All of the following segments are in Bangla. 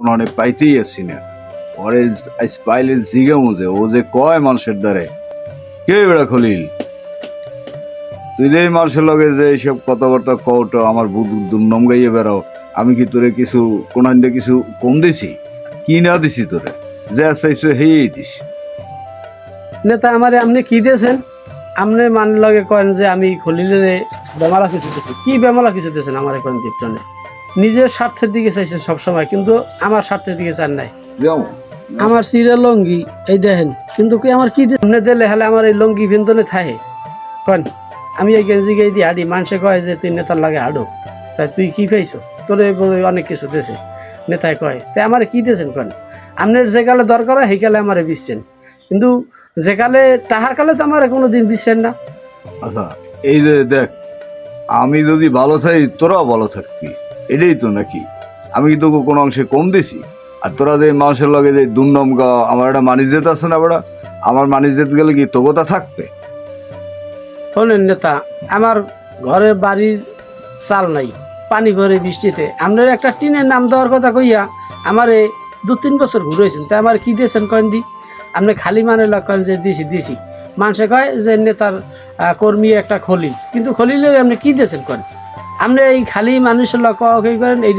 কোনো পাইতেই আসছি না। পরে পাইলে জিগে মুজে ও যে কয় মানুষের দ্বারে। কে বেড়া খলিল? তুই যে মানুষের লগে যে এইসব কথাবার্তা আমার গাইয়ে বেড়াও, আমি কি তোরে কিছু কোন কিছু কম দিছি? কি না দিছি তোরে? যে চাইছো হেই দিস। নেতা আমারে আপনি কি দিয়েছেন? আপনি মান লগে কয়েন যে আমি খলিলে বেমালা কিছু দিয়েছি। কি বেমালা কিছু দিয়েছেন আমার এখন দীপ্টনে? নিজের স্বার্থের দিকে চাইছেন সবসময় কিন্তু আমার স্বার্থের দিকে চান নাই। আমার সিরে লঙ্গি এই দেখেন কিন্তু কি আমার কি দিলে হলে আমার এই লঙ্গি ভিন্দনে থাকে। কন আমি এই গেঞ্জি গাই দিয়ে হাঁটি মানুষে কয় যে তুই নেতার লাগে হাঁটো। তাই তুই কি পাইছো? তোরে অনেক কিছু দিয়েছে নেতায় কয়। তাই আমার কি দিয়েছেন কন? আপনার যে কালে দরকার হয় সেই কালে আমারে বিচছেন। কিন্তু যে কালে টাহার কালে তো আমার কোনো দিন বিচছেন না। আচ্ছা এই যে দেখ আমি যদি ভালো থাকি তোরাও ভালো থাকবি। এটাই তো নাকি? আমি কি তোকে কোনো অংশে কম দিছি? আর তোরা যে মানুষের লগে যে দুর্নম আমার একটা মানিজেত আছে না বেড়া? আমার মানিজেত গেলে কি তোগোতা থাকবে? শোনেন নেতা, আমার ঘরের বাড়ির চাল নাই, পানি ভরে বৃষ্টিতে। আপনার একটা টিনের নাম দেওয়ার কথা কইয়া আমারে দু তিন বছর ঘুরেছেন তাই আমার কি দিয়েছেন কয়েন দি? আপনি খালি মানে কয়েন যে দিছি দিছি। মানুষে কয় যে নেতার কর্মী একটা খলিল, কিন্তু খলিলের আপনি কি দিয়েছেন কয়েন? আপনি এই খালি মানুষের লোক কি করেন, এই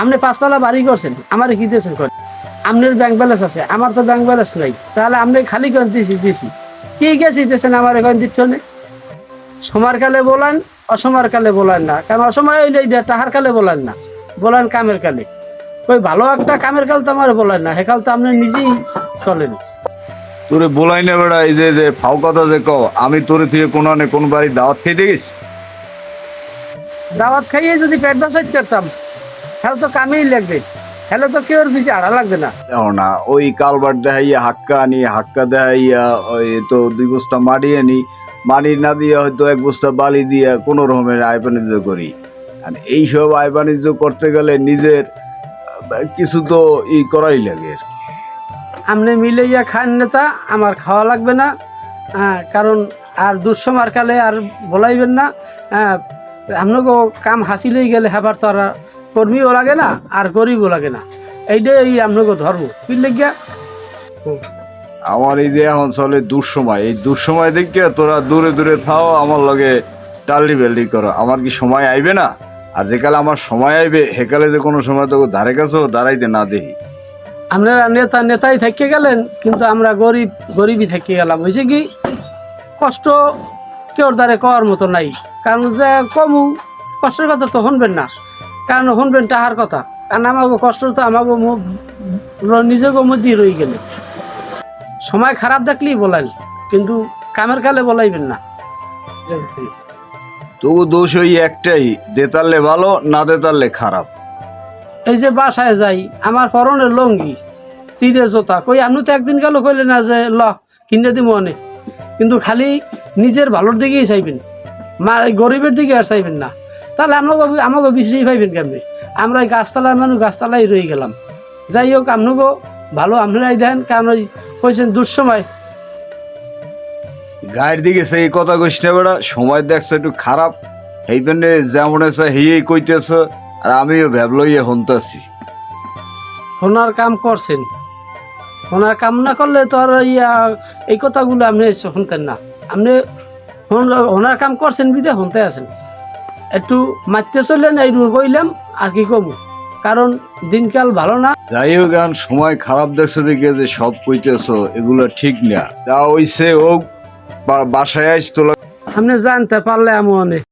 আপনি পাঁচতলা বাড়ি করছেন, আমার কি দিয়েছেন কয়েন আপনার ব্যাংক ব্যালেন্স আছে, আমার তো ব্যাংক ব্যালেন্স নাই, তাহলে আপনি খালি কয়েন দিছি দিছি। কি গেছি দিয়েছেন আমার এখন দিচ্ছনে সময়ের কালে বলেন অসময়ের কালে বলেন না, কারণ অসময় হইলে টাহার কালে বলেন না, বলেন কামের কালে। ওই ভালো একটা কামের কাল তো আমার বলেন না সেকাল তো আপনি নিজেই চলেন। তোরে বলাই না বেড়া, এই যে ফাও কথা যে আমি তোরে থেকে কোনো না কোন বাড়ি দাওয়াত খেতে গেছি। দাওয়াত খাইয়ে যদি পেট বাসাই করতাম তাহলে তো কামেই লাগবে। তাহলে তো কেউ বেশি আড়া লাগবে না। না ওই কালবার দেখাইয়া হাক্কা আনি হাক্কা দেখাইয়া ওই তো দুই বস্তা মাটি আনি মাটি না দিয়ে হয়তো এক বস্তা বালি দিয়ে কোনো রকমের আয় বাণিজ্য করি। আর এইসব আয় বাণিজ্য করতে গেলে নিজের কিছু তো ই করাই লাগে। আপনি মিলাইয়া খান নেতা আমার খাওয়া লাগবে না। কারণ আর দুঃসময়ের কালে আর বলাইবেন না। হ্যাঁ আপনাকে কাম হাসিলেই গেলে হেবার তো আর কর্মীও লাগে না আর গরিবও লাগে না। এইটাই এই আপনাকে ধর্ম। বুঝলে গিয়া আমার এই যে এখন চলে দুঃসময় এই দুঃসময় দেখে তোরা দূরে দূরে থাও আমার লগে টাল্লি বেল্লি করো। আমার কি সময় আইবে না? আর যেকালে আমার সময় আইবে সেকালে যে কোনো সময় তোকে ধারে কাছেও দাঁড়াইতে না দেখি। আপনারা নেতা নেতাই থেকে গেলেন কিন্তু আমরা গরিব গরিবই থেকে গেলাম। হয়েছে কি? কষ্ট কেউর দ্বারে কওয়ার মতো নাই। কারণ যে কমু কষ্টের কথা তো শুনবেন না। কারণ শুনবেন তাহার কথা। কারণ আমাকে কষ্ট তো আমাকে নিজেকে মধ্যেই রয়ে গেলে। সময় খারাপ দেখলেই বলেন কিন্তু কামের কালে বলাইবেন না। তবু দোষ ওই একটাই দেতারলে ভালো না দেতারলে খারাপ। এই যে বাসায় যাই আমার পরনের লঙ্গি চিরে জোতা কই আপনি তো একদিন গেল কইলেন না যে ল কিনে দিব অনেক। কিন্তু খালি নিজের ভালোর দিকেই চাইবেন। মা গরিবের দিকে আর চাইবেন না। তাহলে আমাকে আমাকে বিশ্রি পাইবেন কেমনি? আমরা গাছতলার মানুষ গাছতলাই রয়ে গেলাম। যাই হোক আপনাকে ভালো আপনারাই দেন কারণ ওই কইছেন দুঃসময়। গায়ের দিকে সেই কথা কইস না বেড়া সময় দেখছ একটু খারাপ। এই জন্য যেমন আছে হেয়েই কইতেছ আর আমিও ভ্যাবলইয়ে হনতাছি। হোনার কাম করছেন। হোনার কাম না করলে তো আর ইয়া এই কথাগুলো আপনি শুনতেন না। আপনি হোনার কাম করছেন বিদে হনতে আছেন। একটু মারতে চললেন এই কইলাম আর কি কমু? কারণ দিনকাল ভালো না। যাই হোক এখন সময় খারাপ দেখছ দেখে যে সব কইতেছ এগুলো ঠিক না। তা ওইসে হোক বাসায় আইস তোলা আপনি জানতে পারলে আমি অনেক।